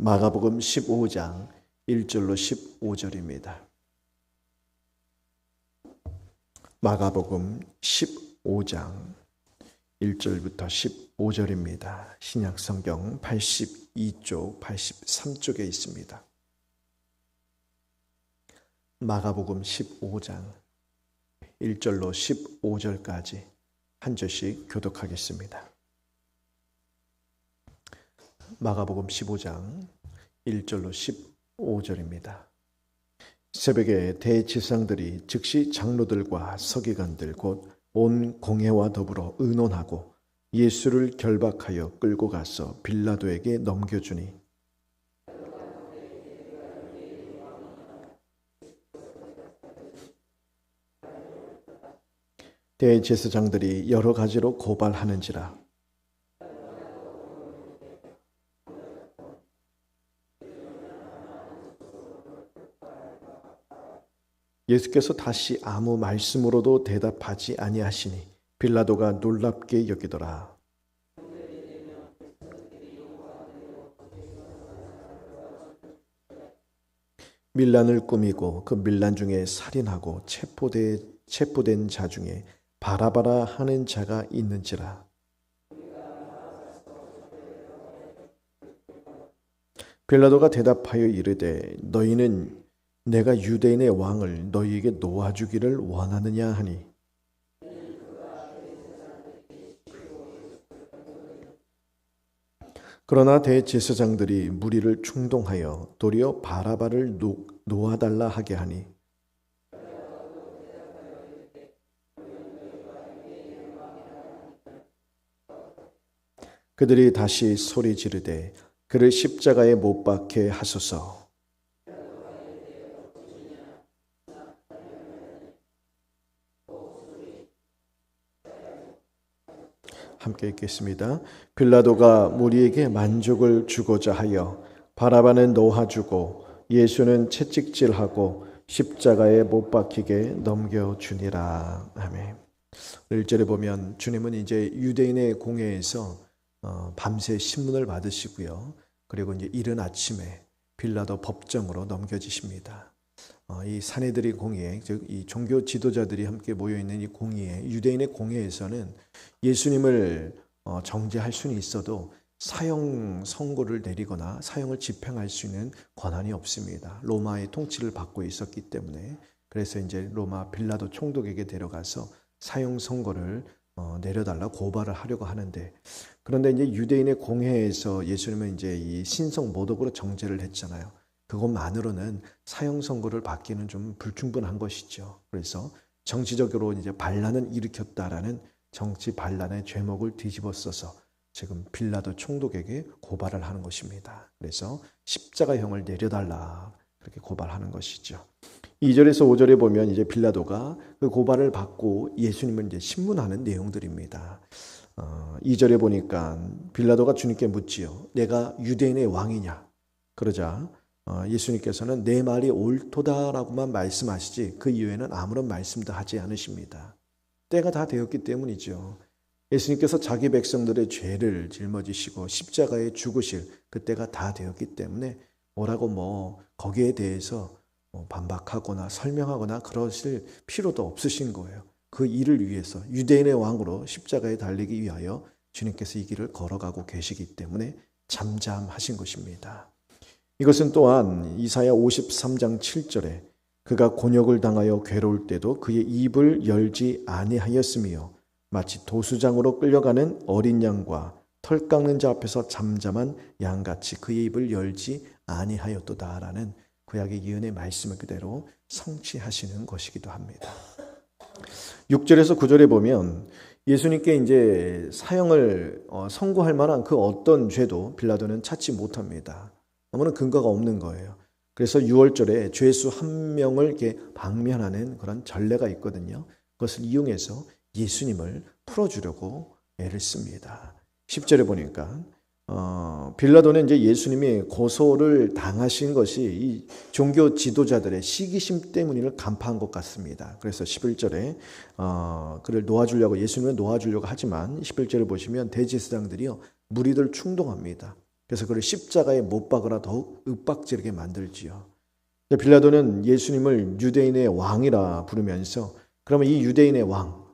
마가복음 15장 1절로 15절입니다. 마가복음 15장 1절부터 15절입니다. 신약 성경 82쪽, 83쪽에 있습니다. 마가복음 15장 1절로 15절까지 한 절씩 교독하겠습니다. 마가복음 15장 1절로 15절입니다. 새벽에 대지상들이 즉시 장로들과 서기관들 곧 온 공회와 더불어 의논하고 예수를 결박하여 끌고 가서 빌라도에게 넘겨주니 대제사장들이 여러 가지로 고발하는지라 예수께서 다시 아무 말씀으로도 대답하지 아니하시니 빌라도가 놀랍게 여기더라. 밀란을 꾸미고 그 밀란 중에 살인하고 체포되, 체포된 자 중에 바라바라 하는 자가 있는지라. 빌라도가 대답하여 이르되 너희는 내가 유대인의 왕을 너희에게 놓아주기를 원하느냐 하니? 그러나 대제사장들이 무리를 충동하여 도리어 바라바를 놓아달라 하게 하니? 그들이 다시 소리 지르되 그를 십자가에 못 박게 하소서 함께 읽겠습니다. 빌라도가 무리에게 만족을 주고자 하여 바라바는 놓아주고 예수는 채찍질하고 십자가에 못 박히게 넘겨주니라. 아멘. 1절에 보면 주님은 이제 유대인의 공회에서 어, 밤새 신문을 받으시고요. 그리고 이제 이른 아침에 빌라도 법정으로 넘겨지십니다. 어, 이 사내들의 공예, 즉 이 종교 지도자들이 함께 모여 있는 이 공예, 유대인의 공예에서는 예수님을 어, 정죄할 수는 있어도 사형 선고를 내리거나 사형을 집행할 수 있는 권한이 없습니다. 로마의 통치를 받고 있었기 때문에 그래서 이제 로마 빌라도 총독에게 데려가서 사형 선고를 어, 내려달라 고발을 하려고 하는데 그런데 이제 유대인의 공회에서 예수님은 이제 이 신성 모독으로 정죄를 했잖아요. 그것만으로는 사형 선고를 받기는 좀 불충분한 것이죠. 그래서 정치적으로 이제 반란을 일으켰다라는 정치 반란의 죄목을 뒤집어 써서 지금 빌라도 총독에게 고발을 하는 것입니다. 그래서 십자가형을 내려달라 그렇게 고발하는 것이죠. 2절에서 5절에 보면 이제 빌라도가 그 고발을 받고 예수님을 이제 신문하는 내용들입니다. 어, 2절에 보니까 빌라도가 주님께 묻지요. 내가 유대인의 왕이냐? 그러자 어, 예수님께서는 내 말이 옳도다라고만 말씀하시지 그 이후에는 아무런 말씀도 하지 않으십니다. 때가 다 되었기 때문이죠. 예수님께서 자기 백성들의 죄를 짊어지시고 십자가에 죽으실 그 때가 다 되었기 때문에 뭐라고 뭐 거기에 대해서 뭐 반박하거나 설명하거나 그러실 필요도 없으신 거예요. 그 일을 위해서 유대인의 왕으로 십자가에 달리기 위하여 주님께서 이 길을 걸어가고 계시기 때문에 잠잠하신 것입니다. 이것은 또한 이사야 53장 7절에 그가 곤욕을 당하여 괴로울 때도 그의 입을 열지 아니하였으며 마치 도수장으로 끌려가는 어린 양과 털 깎는 자 앞에서 잠잠한 양같이 그의 입을 열지 아니하였도다라는 구약의 예언의 말씀을 그대로 성취하시는 것이기도 합니다. 6절에서 9절에 보면 예수님께 이제 사형을 어, 선고할 만한 그 어떤 죄도 빌라도는 찾지 못합니다. 아무런 근거가 없는 거예요. 그래서 6월절에 죄수 한 명을 이렇게 방면하는 그런 전례가 있거든요. 그것을 이용해서 예수님을 풀어주려고 애를 씁니다. 10절에 보니까 어, 빌라도는 이제 예수님이 고소를 당하신 것이 이 종교 지도자들의 시기심 때문임을 간파한 것 같습니다. 그래서 11절에 어, 그를 놓아주려고 예수님을 놓아주려고 하지만 11절을 보시면 대제사장들이요 무리들 충동합니다. 그래서 그를 십자가에 못 박으라 더욱 윽박지르게 만들지요. 빌라도는 예수님을 유대인의 왕이라 부르면서 그러면 이 유대인의 왕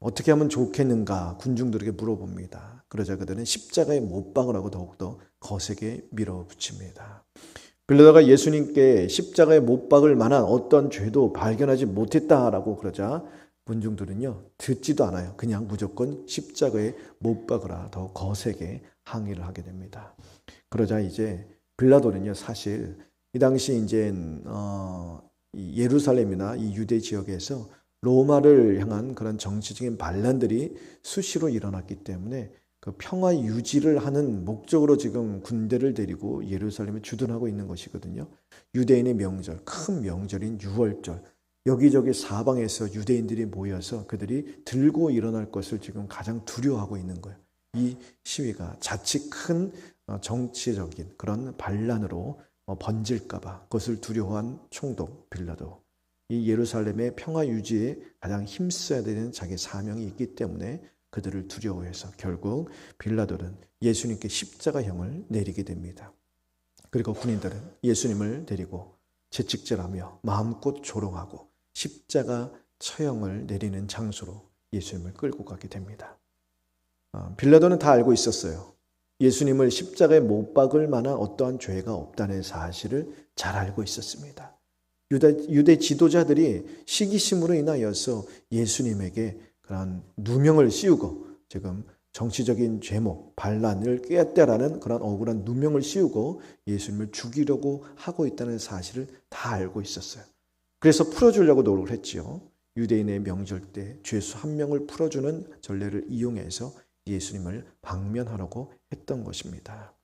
어떻게 하면 좋겠는가 군중들에게 물어봅니다. 그러자 그들은 십자가에 못 박으라고 더욱더 거세게 밀어붙입니다. 빌라도가 예수님께 십자가에 못 박을 만한 어떤 죄도 발견하지 못했다라고 그러자 군중들은요 듣지도 않아요. 그냥 무조건 십자가에 못 박으라 더 거세게 항의를 하게 됩니다. 그러자 이제 빌라도는요 사실 이 당시 이제 어, 예루살렘이나 이 유대 지역에서 로마를 향한 그런 정치적인 반란들이 수시로 일어났기 때문에 그 평화 유지를 하는 목적으로 지금 군대를 데리고 예루살렘에 주둔하고 있는 것이거든요. 유대인의 명절, 큰 명절인 유월절. 여기저기 사방에서 유대인들이 모여서 그들이 들고 일어날 것을 지금 가장 두려워하고 있는 거예요. 이 시위가 자칫 큰 어, 정치적인 그런 반란으로 어, 번질까봐 그것을 두려워한 총독 빌라도 이 예루살렘의 평화 유지에 가장 힘써야 되는 자기 사명이 있기 때문에 그들을 두려워해서 결국 빌라도는 예수님께 십자가형을 내리게 됩니다. 그리고 군인들은 예수님을 데리고 채찍질하며 마음껏 조롱하고 십자가 처형을 내리는 장소로 예수님을 끌고 가게 됩니다. 어, 빌라도는 다 알고 있었어요. 예수님을 십자가에 못 박을 만한 어떠한 죄가 없다는 사실을 잘 알고 있었습니다. 유대, 유대 지도자들이 시기심으로 인하여서 예수님에게 그런 누명을 씌우고 지금 정치적인 죄목, 반란을 꾀했다라는 그런 억울한 누명을 씌우고 예수님을 죽이려고 하고 있다는 사실을 다 알고 있었어요. 그래서 풀어주려고 노력을 했지요. 유대인의 명절 때 죄수 한 명을 풀어주는 전례를 이용해서 예수님을 방면하려고 했던 것입니다.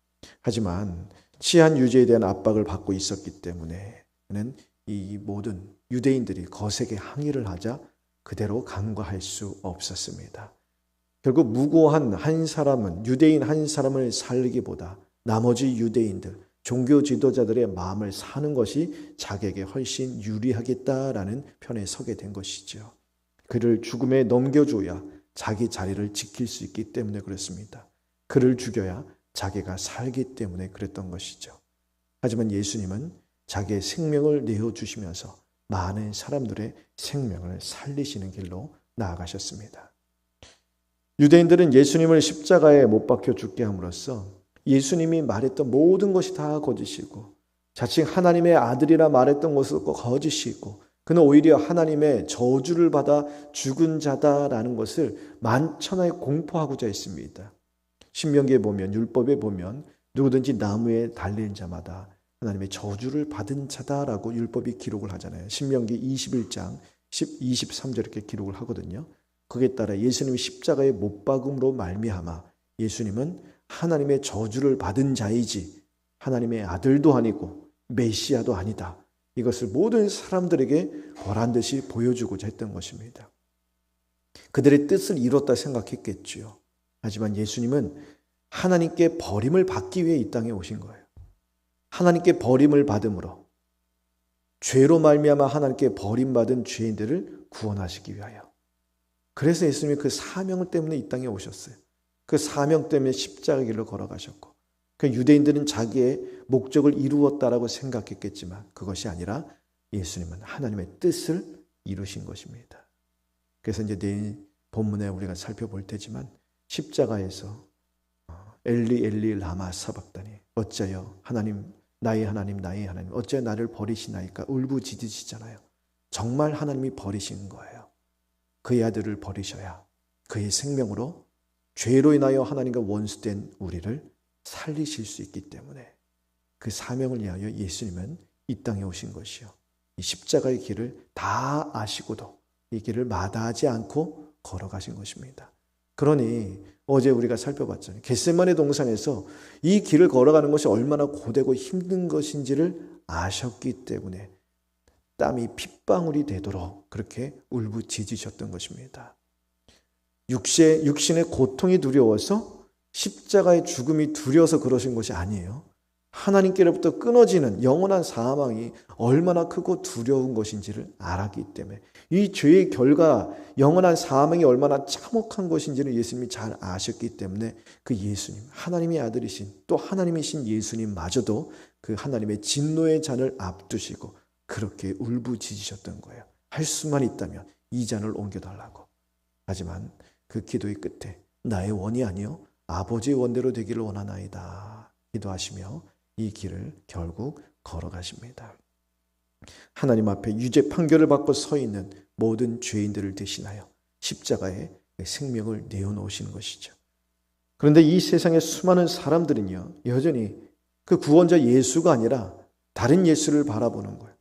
하지만 치안 유죄에 대한 압박을 받고 있었기 때문에 그는 이 모든 유대인들이 거세게 항의를 하자 그대로 간과할 수 없었습니다. 결국 무고한 한 사람은 유대인 한 사람을 살리기보다 나머지 유대인들 종교 지도자들의 마음을 사는 것이 자기에게 훨씬 유리하겠다라는 편에 서게 된 것이죠. 그를 죽음에 넘겨줘야 자기 자리를 지킬 수 있기 때문에 그렇습니다. 그를 죽여야 자기가 살기 때문에 그랬던 것이죠. 하지만 예수님은 자기의 생명을 내어 주시면서 많은 사람들의 생명을 살리시는 길로 나아가셨습니다. 유대인들은 예수님을 십자가에 못 박혀 죽게 함으로써 예수님이 말했던 모든 것이 다 거짓이고 자칭 하나님의 아들이라 말했던 것도 거짓이고 그는 오히려 하나님의 저주를 받아 죽은 자다라는 것을 만천하에 공포하고자 했습니다. 신명기에 보면 율법에 보면 누구든지 나무에 달린 자마다 하나님의 저주를 받은 자다라고 율법이 기록을 하잖아요. 신명기 21장 10, 23절 이렇게 기록을 하거든요. 거기에 따라 예수님이 십자가에 못 박음으로 말미암아 예수님은 하나님의 저주를 받은 자이지 하나님의 아들도 아니고 메시아도 아니다. 이것을 모든 사람들에게 보란 듯이 보여주고자 했던 것입니다. 그들의 뜻을 이뤘다 생각했겠지요. 하지만 예수님은 하나님께 버림을 받기 위해 이 땅에 오신 거예요. 하나님께 버림을 받음으로 죄로 말미암아 하나님께 버림받은 죄인들을 구원하시기 위하여. 그래서 예수님이 그 사명 때문에 이 땅에 오셨어요. 그 사명 때문에 십자가 길로 걸어가셨고 그 유대인들은 자기의 목적을 이루었다라고 생각했겠지만 그것이 아니라 예수님은 하나님의 뜻을 이루신 것입니다. 그래서 이제 내일 본문에 우리가 살펴볼 테지만 십자가에서 어, 엘리 엘리 라마 사박다니 어째요 하나님 나의 하나님 나의 하나님 어째 나를 버리시나이까 울부짖으시잖아요. 정말 하나님이 버리신 거예요. 그의 아들을 버리셔야 그의 생명으로 죄로 인하여 하나님과 원수된 우리를 살리실 수 있기 때문에 그 사명을 위하여 예수님은 이 땅에 오신 것이요. 이 십자가의 길을 다 아시고도 이 길을 마다하지 않고 걸어가신 것입니다. 그러니 어제 우리가 살펴봤잖아요. 겟세만의 동산에서 이 길을 걸어가는 것이 얼마나 고되고 힘든 것인지를 아셨기 때문에 땀이 핏방울이 되도록 그렇게 울부짖으셨던 것입니다. 육신의 고통이 두려워서 십자가의 죽음이 두려워서 그러신 것이 아니에요. 하나님께로부터 끊어지는 영원한 사망이 얼마나 크고 두려운 것인지를 알았기 때문에 이 죄의 결과 영원한 사망이 얼마나 참혹한 것인지를 예수님이 잘 아셨기 때문에 그 예수님 하나님의 아들이신 또 하나님이신 예수님마저도 그 하나님의 진노의 잔을 앞두시고 그렇게 울부짖으셨던 거예요. 할 수만 있다면 이 잔을 옮겨달라고. 하지만 그 기도의 끝에 나의 원이 아니요 아버지의 원대로 되기를 원하나이다. 기도하시며 이 길을 결국 걸어가십니다. 하나님 앞에 유죄 판결을 받고 서 있는 모든 죄인들을 대신하여 십자가에 생명을 내어놓으시는 것이죠. 그런데 이 세상의 수많은 사람들은요, 여전히 그 구원자 예수가 아니라 다른 예수를 바라보는 거예요.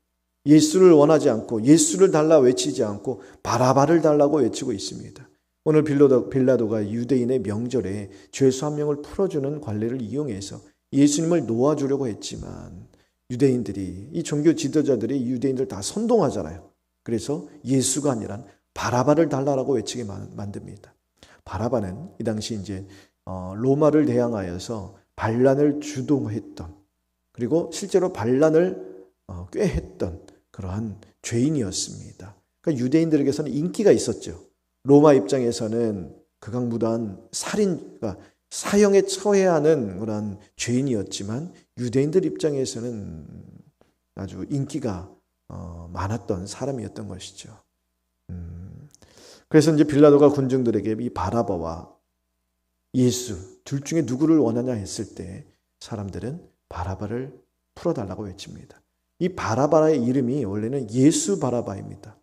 예수를 원하지 않고 예수를 달라 외치지 않고 바라바를 달라고 외치고 있습니다. 오늘 빌라도, 빌라도 가 유대인의 명절에 죄수 한 명을 풀어주는 관례를 이용해서 예수님을 놓아주려고 했지만 유대인들이 이 종교 지도자들이 유대인들 다 선동하잖아요. 그래서 예수가 아니라 바라바를 달라라고 외치게 만듭니다. 바라바는 이 당시 이제 어, 로마를 대항하여서 반란을 주동했던 그리고 실제로 반란을 어, 꾀했던 그러한 죄인이었습니다. 그러니까 유대인들에게서는 인기가 있었죠. 로마 입장에서는 극악무도한 살인, 그러니까 사형에 처해야 하는 그런 죄인이었지만 유대인들 입장에서는 아주 인기가 어, 많았던 사람이었던 것이죠. 음, 그래서 이제 빌라도가 군중들에게 이 바라바와 예수 둘 중에 누구를 원하냐 했을 때 사람들은 바라바를 풀어달라고 외칩니다. 이 바라바의 이름이 원래는 예수 바라바입니다.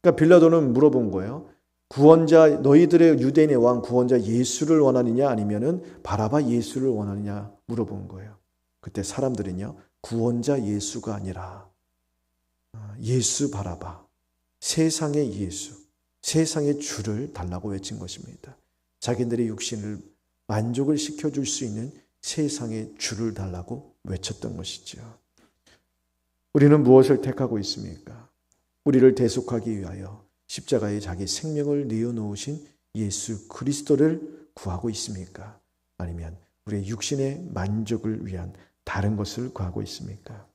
그러니까 빌라도는 물어본 거예요. 구원자 너희들의 유대인의 왕 구원자 예수를 원하느냐 아니면은 바라바 예수를 원하느냐 물어본 거예요. 그때 사람들은요 구원자 예수가 아니라 아, 예수 바라바 세상의 예수 세상의 주를 달라고 외친 것입니다. 자기들의 육신을 만족을 시켜줄 수 있는 세상의 주를 달라고 외쳤던 것이죠. 우리는 무엇을 택하고 있습니까? 우리를 대속하기 위하여 십자가에 자기 생명을 내어놓으신 예수 그리스도를 구하고 있습니까? 아니면 우리의 육신의 만족을 위한 다른 것을 구하고 있습니까?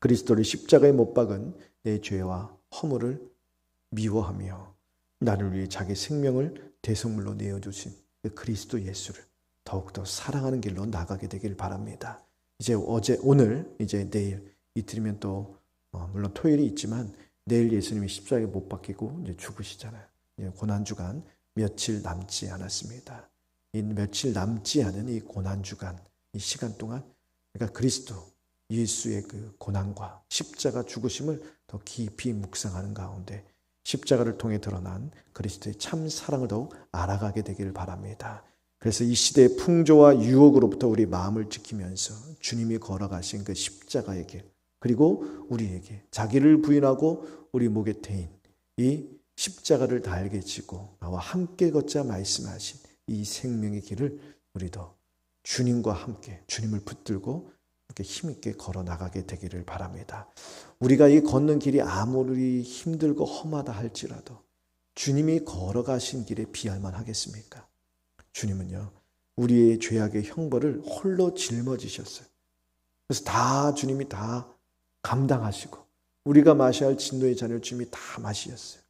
그리스도를 십자가에 못 박은 내 죄와 허물을 미워하며 나를 위해 자기 생명을 대성물로 내어주신 그 그리스도 예수를 더욱더 사랑하는 길로 나가게 되길 바랍니다. 이제 어제, 오늘, 이제 내일, 이틀이면 또, 어, 물론 토요일이 있지만 내일 예수님이 십자가에 못 박히고 이제 죽으시잖아요. 고난 주간 며칠 남지 않았습니다. 이 며칠 남지 않은 이 고난 주간, 이 시간 동안 그러니까 그리스도 예수의 그 고난과 십자가 죽으심을 더 깊이 묵상하는 가운데 십자가를 통해 드러난 그리스도의 참 사랑을 더욱 알아가게 되기를 바랍니다. 그래서 이 시대의 풍조와 유혹으로부터 우리 마음을 지키면서 주님이 걸어가신 그 십자가의 길, 그리고 우리에게 자기를 부인하고 우리 목에 태인 이 십자가를 달게 지고 나와 함께 걷자 말씀하신 이 생명의 길을 우리도 주님과 함께 주님을 붙들고 이렇게 힘있게 걸어 나가게 되기를 바랍니다. 우리가 이 걷는 길이 아무리 힘들고 험하다 할지라도 주님이 걸어가신 길에 비할만 하겠습니까? 주님은요, 우리의 죄악의 형벌을 홀로 짊어지셨어요. 그래서 다 주님이 다 감당하시고 우리가 마셔야 할 진노의 잔을 주님이 다 마시었어요.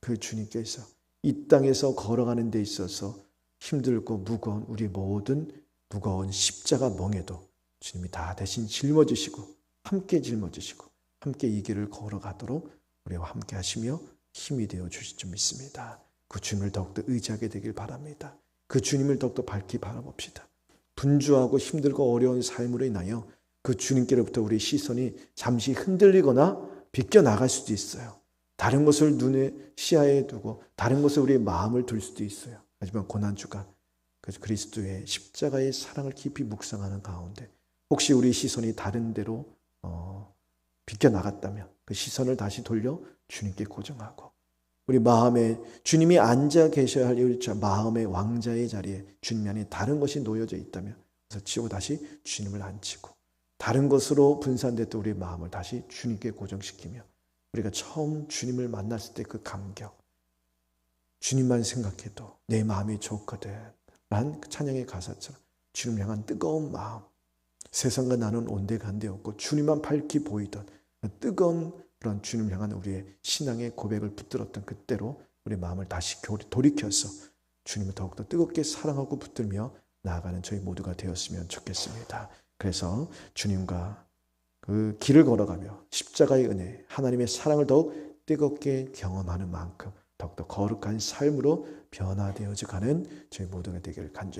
그 주님께서 이 땅에서 걸어가는 데 있어서 힘들고 무거운 우리 모든 무거운 십자가 멍에도 주님이 다 대신 짊어지시고 함께 짊어지시고 함께 이 길을 걸어가도록 우리와 함께 하시며 힘이 되어 주실 줄 믿습니다. 그 주님을 더욱더 의지하게 되길 바랍니다. 그 주님을 더욱더 밝히 바라봅시다. 분주하고 힘들고 어려운 삶으로 인하여 그 주님께로부터 우리 시선이 잠시 흔들리거나 비껴 나갈 수도 있어요. 다른 것을 눈에 시야에 두고 다른 것에 우리의 마음을 둘 수도 있어요. 하지만 고난 주간 그래서 그리스도의 십자가의 사랑을 깊이 묵상하는 가운데 혹시 우리 시선이 다른 데로 어, 비껴 나갔다면 그 시선을 다시 돌려 주님께 고정하고 우리 마음에 주님이 앉아 계셔야 할 마음의 왕자의 자리에 주님 안에 다른 것이 놓여져 있다면 그래서 치고 다시 주님을 앉히고 다른 것으로 분산됐던 우리의 마음을 다시 주님께 고정시키며 우리가 처음 주님을 만났을 때 그 감격, 주님만 생각해도 내 마음이 좋거든. 란그 찬양의 가사처럼 주님 향한 뜨거운 마음, 세상과 나눈 온데간데 없고 주님만 밝히 보이던 뜨거운 그런 주님 향한 우리의 신앙의 고백을 붙들었던 그때로 우리 마음을 다시 돌이켜서 주님을 더욱더 뜨겁게 사랑하고 붙들며 나아가는 저희 모두가 되었으면 좋겠습니다. 그래서 주님과 그 길을 걸어가며 십자가의 은혜, 하나님의 사랑을 더욱 뜨겁게 경험하는 만큼 더욱더 거룩한 삶으로 변화되어져 가는 저희 모두가 되기를 간절히